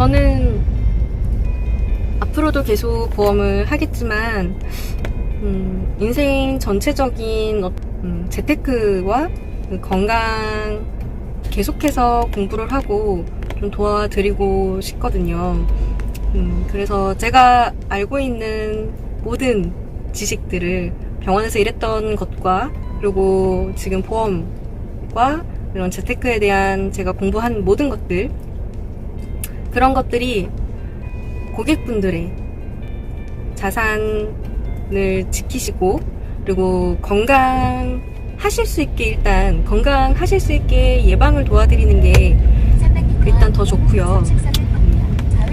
저는 앞으로도 계속 보험을 하겠지만 음, 인생 전체적인 어- 음, 재테크와 그 건강 계속해서 공부를 하고 좀 도와드리고 싶거든요. 음, 그래서 제가 알고 있는 모든 지식들을 병원에서 일했던 것과 그리고 지금 보험과 이런 재테크에 대한 제가 공부한 모든 것들 그런 것들이 고객분들의 자산을 지키시고 그리고 건강하실 수 있게 일단 건강하실 수 있게 예방을 도와드리는 게 일단 더 좋고요.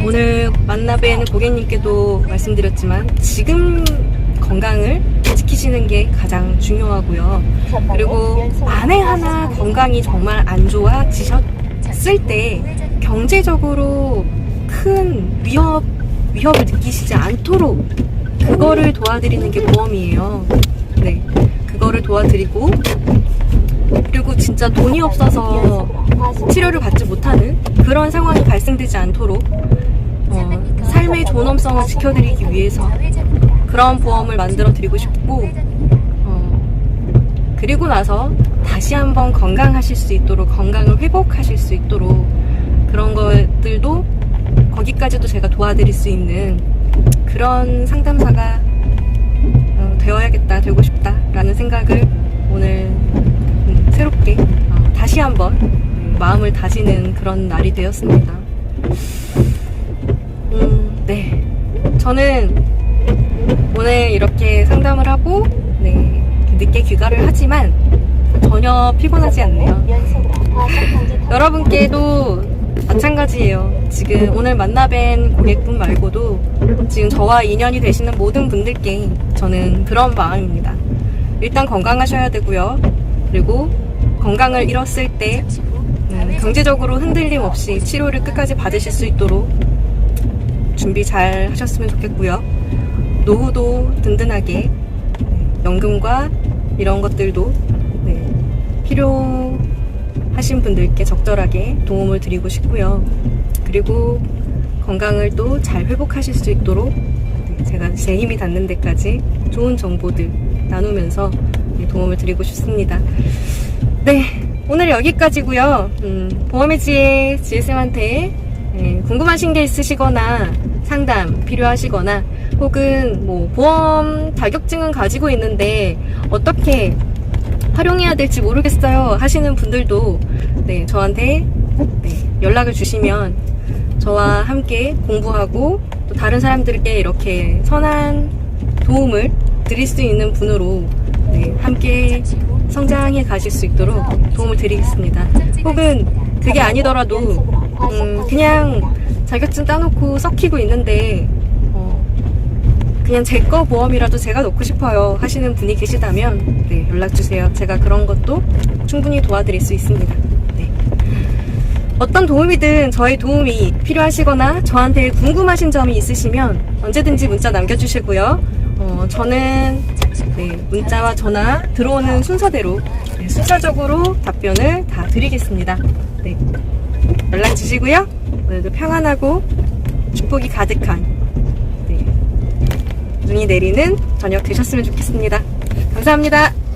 오늘 만나뵌 고객님께도 말씀드렸지만 지금 건강을 지키시는 게 가장 중요하고요. 그리고 만에 하나 건강이 정말 안 좋아지셨을 때 경제적으로 큰 위협, 위협을 느끼시지 않도록 그거를 도와드리는 게 보험이에요. 네. 그거를 도와드리고 그리고 진짜 돈이 없어서 치료를 받지 못하는 그런 상황이 발생되지 않도록 어, 삶의 존엄성을 지켜드리기 위해서 그런 보험을 만들어 드리고 싶고 어, 그리고 나서 다시 한번 건강하실 수 있도록 건강을 회복하실 수 있도록 그런 것들도 거기까지도 제가 도와드릴 수 있는 그런 상담사가 어, 되어야겠다 되고 싶다라는 생각을 오늘 음, 새롭게 어, 다시 한번 음, 마음을 다지는 그런 날이 되었습니다. 음, 네. 저는 오늘 이렇게 상담을 하고 네, 늦게 귀가를 하지만 전혀 피곤하지 않네요. 여러분께도 마찬가지예요. 지금 오늘 만나뵌 고객분 말고도 지금 저와 인연이 되시는 모든 분들께 저는 그런 마음입니다. 일단 건강하셔야 되고요. 그리고 건강을 잃었을 때 음, 경제적으로 흔들림 없이 치료를 끝까지 받으실 수 있도록 준비 잘 하셨으면 좋겠고요. 노후도 든든하게 네, 연금과 이런 것들도 네, 필요 하신 분들께 적절하게 도움을 드리고 싶고요. 그리고 건강을 또 잘 회복하실 수 있도록 네, 제가 제 힘이 닿는 데까지 좋은 정보들 나누면서 네, 도움을 드리고 싶습니다. 네, 오늘 여기까지고요. 음, 보험의 지혜 GSM한테 네, 궁금하신 게 있으시거나 상담 필요하시거나 혹은 뭐 보험 자격증은 가지고 있는데 어떻게 활용해야 될지 모르겠어요 하시는 분들도 네, 저한테 네, 연락을 주시면 저와 함께 공부하고 또 다른 사람들께 이렇게 선한 도움을 드릴 수 있는 분으로 네, 함께 성장해 가실 수 있도록 도움을 드리겠습니다. 혹은 그게 아니더라도 음, 그냥 자격증 따놓고 썩히고 있는데 어, 그냥 제 거 보험이라도 제가 넣고 싶어요 하시는 분이 계시다면 네, 연락 주세요. 제가 그런 것도 충분히 도와드릴 수 있습니다. 네. 어떤 도움이든 저의 도움이 필요하시거나 저한테 궁금하신 점이 있으시면 언제든지 문자 남겨주시고요. 어, 저는 네, 문자와 전화 들어오는 순서대로 네, 순서적으로 답변을 다 드리겠습니다. 네, 연락 주시고요. 오늘도 평안하고 축복이 가득한 네, 눈이 내리는 저녁 되셨으면 좋겠습니다. 감사합니다.